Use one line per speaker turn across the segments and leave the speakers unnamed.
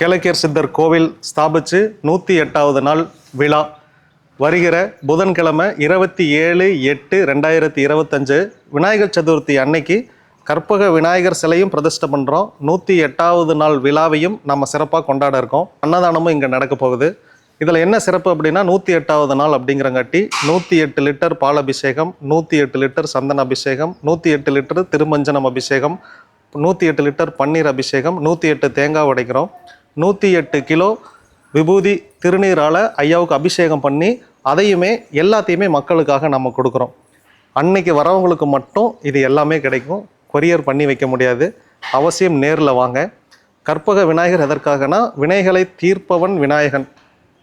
கேளக்கியர் சித்தர் கோவில் ஸ்தாபித்து நூற்றி எட்டாவது நாள் விழா. வருகிற புதன்கிழமை இருபத்தி ஏழு எட்டு ரெண்டாயிரத்தி இருபத்தஞ்சு விநாயகர் சதுர்த்தி அன்னைக்கு கற்பக விநாயகர் சிலையும் பிரதிஷ்டை பண்ணுறோம் நூற்றி எட்டாவது நாள் விழாவையும் நம்ம சிறப்பாக கொண்டாட இருக்கோம். அன்னதானமும் இங்கே நடக்க போகுது. இதில் என்ன சிறப்பு அப்படின்னா நூற்றி எட்டாவது நாள் அப்படிங்கிறங்காட்டி நூற்றி எட்டு லிட்டர் பால் அபிஷேகம் நூற்றி எட்டு லிட்டர் சந்தன அபிஷேகம் நூற்றி எட்டு லிட்டர் திருமஞ்சனம் அபிஷேகம் நூற்றி எட்டு லிட்டர் பன்னீர் அபிஷேகம் நூற்றி எட்டு தேங்காய் உடைக்கிறோம். நூற்றி எட்டு கிலோ விபூதி திருநீரால் ஐயாவுக்கு அபிஷேகம் பண்ணி அதையுமே எல்லாத்தையுமே மக்களுக்காக நம்ம கொடுக்குறோம். அன்னைக்கு வரவங்களுக்கு மட்டும் இது எல்லாமே கிடைக்கும். கொரியர் பண்ணி வைக்க முடியாது. அவசியம் நேரில் வாங்க. கற்பக விநாயகர் எதற்காகனா வினைகளை தீர்ப்பவன் விநாயகன்.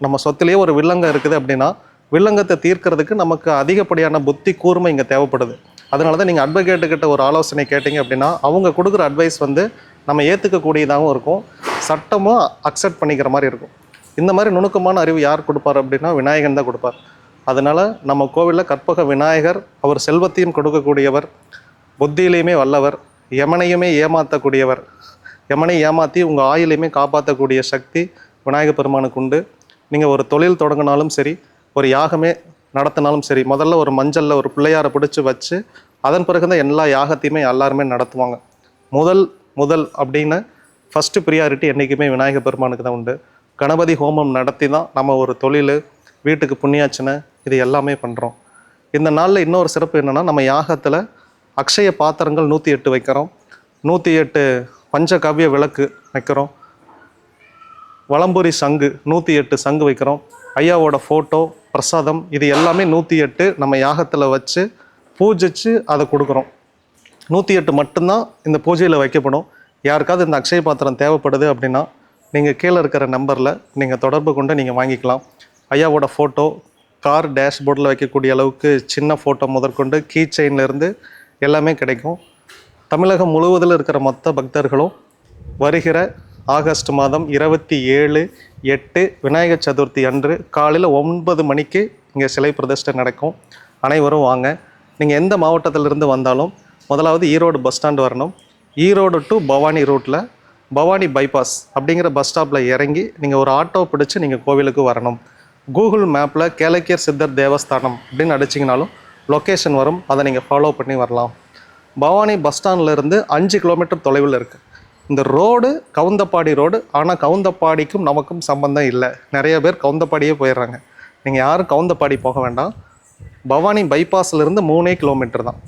நம்ம சொத்திலேயே ஒரு வில்லங்கம் இருக்குது அப்படின்னா வில்லங்கத்தை தீர்க்கிறதுக்கு நமக்கு அதிகப்படியான புத்தி கூர்மை இங்கே தேவைப்படுது. அதனால தான் நீங்கள் அட்வொகேட்டுக்கிட்ட ஒரு ஆலோசனை கேட்டிங்க அப்படின்னா அவங்க கொடுக்குற அட்வைஸ் வந்து நம்ம ஏற்றுக்கக்கூடியதாகவும் இருக்கும். சட்டமும் அக்செப்ட் பண்ணிக்கிற மாதிரி இருக்கும். இந்த மாதிரி நுணுக்கமான அறிவு யார் கொடுப்பார் அப்படின்னா விநாயகன் தான் கொடுப்பார். அதனால் நம்ம கோவிலில் கற்பக விநாயகர் அவர் செல்வத்தையும் கொடுக்கக்கூடியவர் புத்தியிலையுமே வல்லவர் யமனையுமே ஏமாற்றக்கூடியவர் யமனை ஏமாற்றி உங்கள் ஆயிலையுமே காப்பாற்றக்கூடிய சக்தி விநாயக பெருமானுக்கு உண்டு. நீங்கள் ஒரு தொழில் தொடங்கினாலும் சரி ஒரு யாகமே நடத்தினாலும் சரி முதல்ல ஒரு மஞ்சளில் ஒரு பிள்ளையாரை பிடிச்சி வச்சு அதன் பிறகு தான் எல்லா யாகத்தையுமே எல்லாருமே நடத்துவாங்க. முதல் முதல் அப்படின்னு ஃபஸ்ட்டு ப்ரியாரிட்டி என்றைக்குமே விநாயக பெருமானுக்கு தான் உண்டு. கணபதி ஹோமம் நடத்தி தான் நம்ம ஒரு தொழில் வீட்டுக்கு புண்ணியாச்சனை இது எல்லாமே பண்ணுறோம் இந்த நாளில் இன்னொரு சிறப்பு என்னென்னா நம்ம யாகத்தில் அக்ஷய பாத்திரங்கள் நூற்றி எட்டு வைக்கிறோம். நூற்றி எட்டு பஞ்சகவ்ய விளக்கு வைக்கிறோம். வளம்புரி சங்கு நூற்றி எட்டு சங்கு வைக்கிறோம். ஐயாவோட ஃபோட்டோ பிரசாதம் இது எல்லாமே நூற்றி எட்டு நம்ம யாகத்தில் வச்சு பூஜித்து அதை கொடுக்குறோம். நூற்றி எட்டு மட்டும்தான் இந்த பூஜையில் வைக்கப்படும். யாருக்காவது இந்த அக்ஷய பாத்திரம் தேவைப்படுது அப்படின்னா நீங்கள் கீழே இருக்கிற நம்பரில் நீங்கள் தொடர்பு கொண்டு நீங்கள் வாங்கிக்கலாம். ஐயாவோட ஃபோட்டோ கார் டேஷ்போர்டில் வைக்கக்கூடிய அளவுக்கு சின்ன ஃபோட்டோ முதற்கொண்டு கீ செயின்லேருந்து எல்லாமே கிடைக்கும். தமிழகம் முழுவதில் இருக்கிற மொத்த பக்தர்களும் வருகிற ஆகஸ்ட் மாதம் இருபத்தி ஏழு எட்டு விநாயகர் சதுர்த்தி அன்று காலையில் ஒன்பது மணிக்கு இங்கே சிலை பிரதிஷ்டை நடக்கும். அனைவரும் வாங்க. நீங்கள் எந்த மாவட்டத்திலிருந்து வந்தாலும் முதலாவது ஈரோடு பஸ் ஸ்டாண்ட் வரணும். ஈரோடு டு பவானி ரூட்டில் பவானி பைபாஸ் அப்படிங்கிற பஸ் ஸ்டாப்பில் இறங்கி நீங்கள் ஒரு ஆட்டோ பிடிச்சி நீங்கள் கோவிலுக்கு வரணும். கூகுள் மேப்பில் கேலக்கியர் சித்தர் தேவஸ்தானம் அப்படின்னு அடிச்சிங்கனாலும் லொக்கேஷன் வரும். அதை நீங்கள் ஃபாலோ பண்ணி வரலாம். பவானி பஸ் ஸ்டாண்ட்லேருந்து அஞ்சு கிலோமீட்டர் தொலைவில் இருக்குது இந்த ரோடு கவுந்தப்பாடி ரோடு ஆனால் கவுந்தப்பாடிக்கும் நமக்கும் சம்பந்தம் இல்லை. நிறைய பேர் கவுந்தப்பாடியே போயிடுறாங்க. நீங்கள் யாரும் கவுந்தப்பாடி போக வேண்டாம். பவானி பைபாஸ்லேருந்து இருந்து மூணே கிலோமீட்டர் தான்.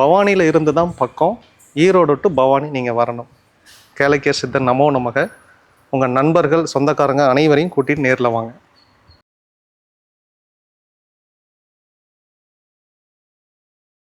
பவானியில் இருந்து தான் பக்கம். ஈரோடு டு பவானி நீங்கள் வரணும். கேலக்கிய சித்தர் நமோ நமக. உங்கள் நண்பர்கள் சொந்தக்காரங்க அனைவரையும் கூட்டிகிட்டு நேரில் வாங்க.